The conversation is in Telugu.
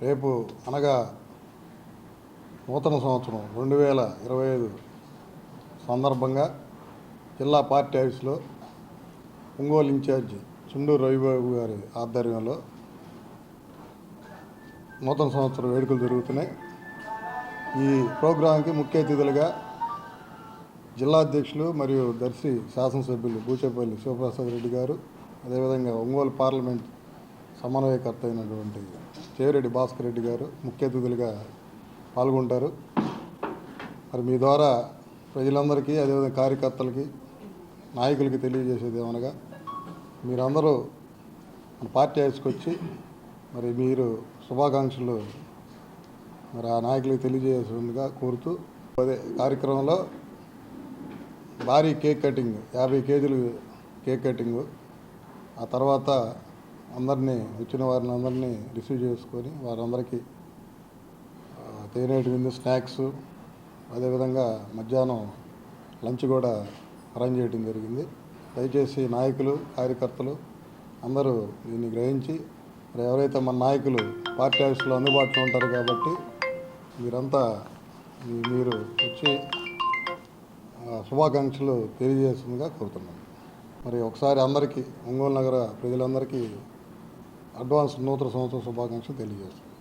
రేపు అనగా నూతన సంవత్సరం రెండు వేల ఇరవై ఐదు సందర్భంగా జిల్లా పార్టీ ఆఫీస్లో ఒంగోలు ఇన్ఛార్జి చుండూరు రవిబాబు గారి ఆధ్వర్యంలో నూతన సంవత్సరం వేడుకలు జరుగుతున్నాయి. ఈ ప్రోగ్రాంకి ముఖ్య అతిథులుగా జిల్లా అధ్యక్షులు మరియు దర్శి శాసనసభ్యులు బూచేపల్లి శివప్రసాద్ రెడ్డి గారు అదేవిధంగా ఒంగోలు పార్లమెంట్ సమన్వయకర్త అయినటువంటి చేరెడ్డి భాస్కర్ రెడ్డి గారు ముఖ్య అతిథులుగా పాల్గొంటారు. మరి మీ ద్వారా ప్రజలందరికీ అదేవిధంగా కార్యకర్తలకి నాయకులకి తెలియజేసేది ఏమనగా మీరందరూ మన పార్టీ ఆఫీస్కి వచ్చి మరి మీరు శుభాకాంక్షలు మరి ఆ నాయకులకు తెలియజేయాల్సిందిగా కోరుతూ అదే కార్యక్రమంలో భారీ కేక్ కటింగ్ యాభై కేజీలు కేక్ కటింగ్ ఆ తర్వాత అందరినీ వచ్చిన వారిని అందరినీ రిసీవ్ చేసుకొని వారందరికీ తేనేటి విందు స్నాక్స్ అదేవిధంగా మధ్యాహ్నం లంచ్ కూడా అరేంజ్ చేయడం జరిగింది. దయచేసి నాయకులు కార్యకర్తలు అందరూ దీన్ని గ్రహించి మరి ఎవరైతే మన నాయకులు పార్టీ ఆఫీసులో అందుబాటులో ఉంటారు కాబట్టి మీరంతా మీరు వచ్చి శుభాకాంక్షలు తెలియజేస్తుందిగా కోరుతున్నాను. మరి ఒకసారి అందరికీ ఒంగోలు నగర ప్రజలందరికీ అడ్వాన్స్ నూతన సంవత్సరం శుభాకాంక్షలు తెలియజేస్తున్నాను.